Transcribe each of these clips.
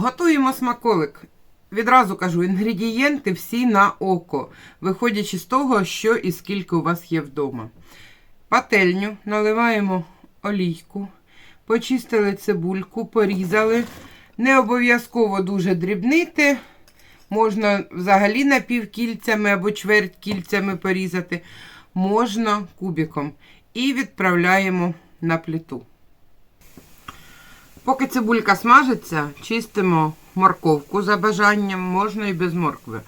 Готуємо смаколик. Відразу кажу, інгредієнти всі на око, виходячи з того, що і скільки у вас є вдома. Пательню наливаємо олійку, почистили цибульку, порізали. Не обов'язково дуже дрібнити. Можна взагалі напівкільцями або чверть кільцями порізати. Можна кубиком. І відправляємо на плиту. Поки цибулька смажиться, чистимо морковку за бажанням, можна і без моркви.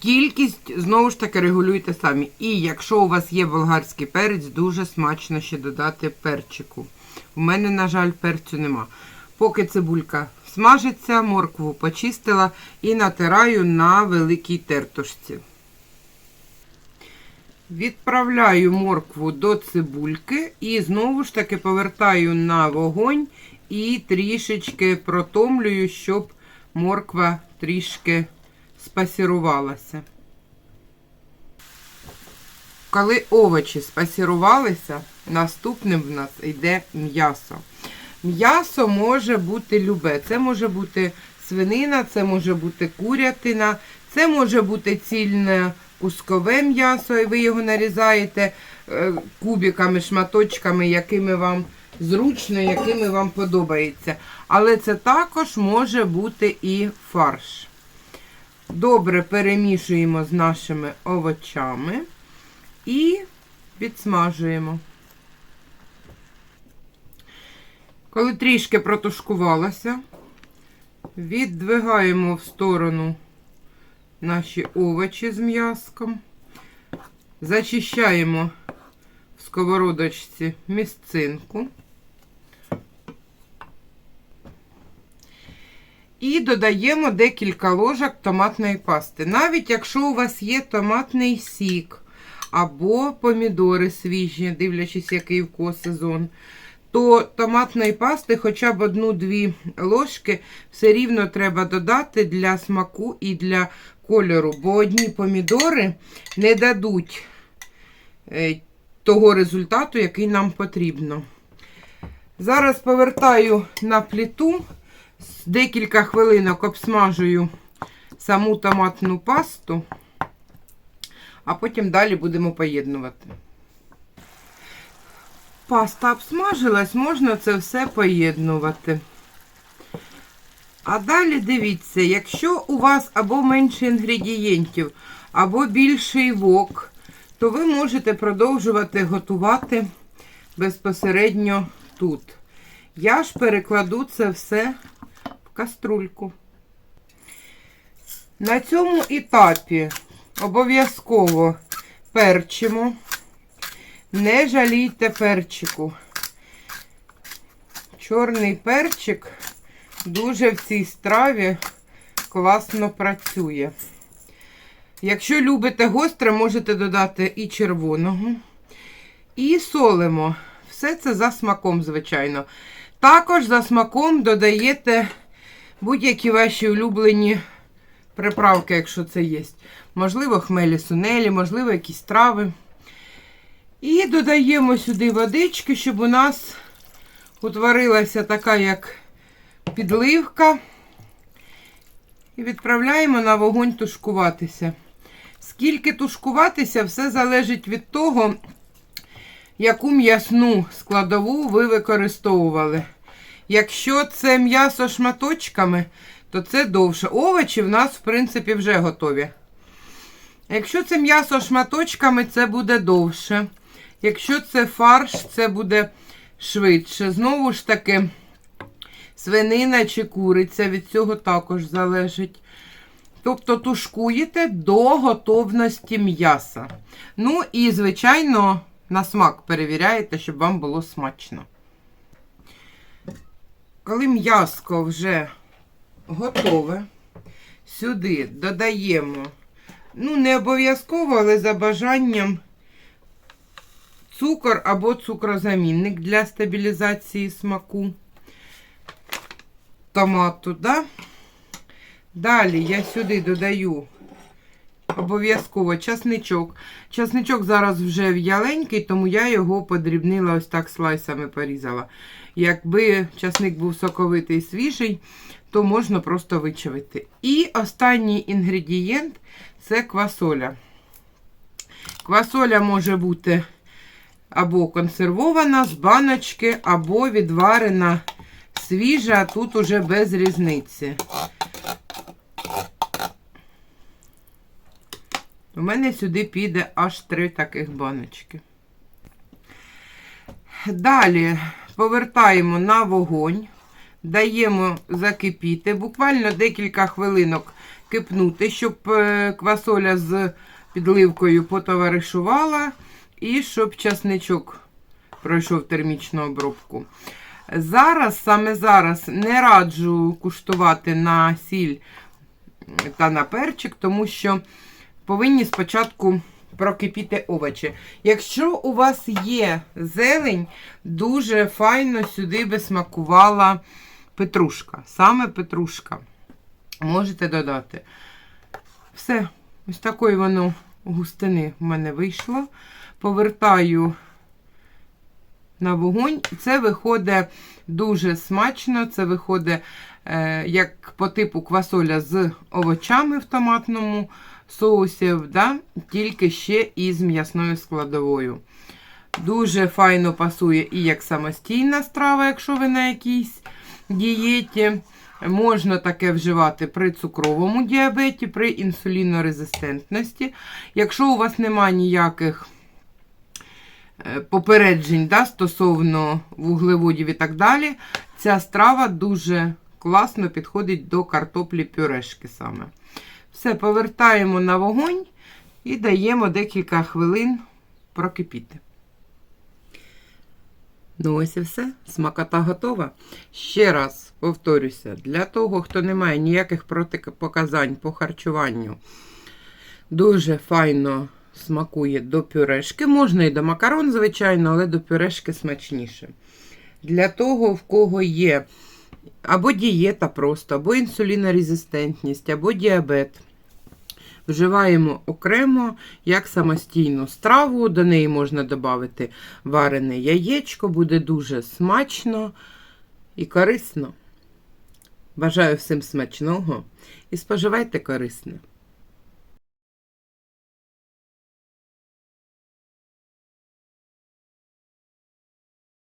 Кількість знову ж таки регулюйте самі. І якщо у вас є болгарський перець, дуже смачно ще додати перчику. У мене, на жаль, перцю нема. Поки цибулька смажиться, моркву почистила і натираю на великій тертушці. Відправляю моркву до цибульки і знову ж таки повертаю на вогонь і трішечки протомлюю, щоб морква трішки спасірувалася. Коли овочі спасірувалися, наступним в нас йде м'ясо. М'ясо може бути любе. Це може бути свинина, це може бути курятина, це може бути цільне кускове м'ясо, і ви його нарізаєте е, кубиками, шматочками, якими вам зручно, якими вам подобається. Але це також може бути і фарш. Добре перемішуємо з нашими овочами і підсмажуємо. Коли трішки протушкувалося, віддвигаємо в сторону наші овочі з м'яском, зачищаємо в сковородочці місцинку і додаємо декілька ложок томатної пасти. Навіть якщо у вас є томатний сік або помідори свіжі, дивлячись, який в кого сезон, то томатної пасти хоча б одну-дві ложки все рівно треба додати для смаку і для кольору, бо одні помідори не дадуть е, того результату, який нам потрібно. Зараз повертаю на плиту, з декілька хвилинок обсмажую саму томатну пасту, а потім далі будемо поєднувати. Паста обсмажилась, можна це все поєднувати. А далі дивіться, якщо у вас або менше інгредієнтів, або більший вок, то ви можете продовжувати готувати безпосередньо тут. Я ж перекладу це все в каструльку. На цьому етапі обов'язково перчимо. Не жалійте перчику. Чорний перчик дуже в цій страві класно працює. Якщо любите гостре, можете додати і червоного. І солимо. Все це за смаком, звичайно. Також за смаком додаєте будь-які ваші улюблені приправки, якщо це є. Можливо, хмелі сунелі, можливо, якісь трави. І додаємо сюди водички, щоб у нас утворилася така, як підливка. І відправляємо на вогонь тушкуватися. Скільки тушкуватися, все залежить від того, яку м'ясну складову ви використовували. Якщо це м'ясо шматочками, то це довше. Овочі в нас, в принципі, вже готові. Якщо це м'ясо шматочками, це буде довше. Якщо це фарш, це буде швидше. Знову ж таки, свинина чи куриця від цього також залежить. Тобто тушкуєте до готовності м'яса. Ну і, звичайно, на смак перевіряєте, щоб вам було смачно. Коли м'яско вже готове, сюди додаємо, ну, не обов'язково, але за бажанням цукор або цукрозамінник для стабілізації смаку томату. Да? Далі я сюди додаю обов'язково часничок. Часничок зараз вже в'яленький, тому я його подрібнила ось так слайсами порізала. Якби часник був соковитий свіжий, то можна просто вичавити. І останній інгредієнт це квасоля. Квасоля може бути або консервована з баночки, або відварена свіжа, а тут уже без різниці. У мене сюди піде аж три таких баночки. Далі повертаємо на вогонь, даємо закипіти, буквально декілька хвилинок кипнути, щоб е, квасоля з підливкою потоваришувала і щоб часничок пройшов термічну обробку. Зараз, саме зараз, не раджу куштувати на сіль та на перчик, тому що повинні спочатку прокипіти овочі. Якщо у вас є зелень, дуже файно сюди би смакувала петрушка. Саме петрушка. Можете додати. Все, ось такої воно густини в мене вийшло. Повертаю на вогонь. Це виходить дуже смачно. Це виходить е, як по типу квасоля з овочами в томатному соусі, да? тільки ще із м'ясною складовою. Дуже файно пасує і як самостійна страва, якщо ви на якійсь дієті. Можна таке вживати при цукровому діабеті, при інсулінорезистентності. Якщо у вас немає ніяких попереджень да, стосовно вуглеводів і так далі, ця страва дуже класно підходить до картоплі пюрешки саме. Все, повертаємо на вогонь і даємо декілька хвилин прокипіти. Ну, ось і все. Смакота готова. Ще раз повторюся, для того, хто не має ніяких протипоказань по харчуванню, дуже файно смакує до пюрешки. Можна і до макарон, звичайно, але до пюрешки смачніше. Для того, в кого є або дієта просто, або інсулінорезистентність, або діабет. Вживаємо окремо як самостійну страву. До неї можна додати варене яєчко, буде дуже смачно і корисно. Бажаю всім смачного і споживайте корисне.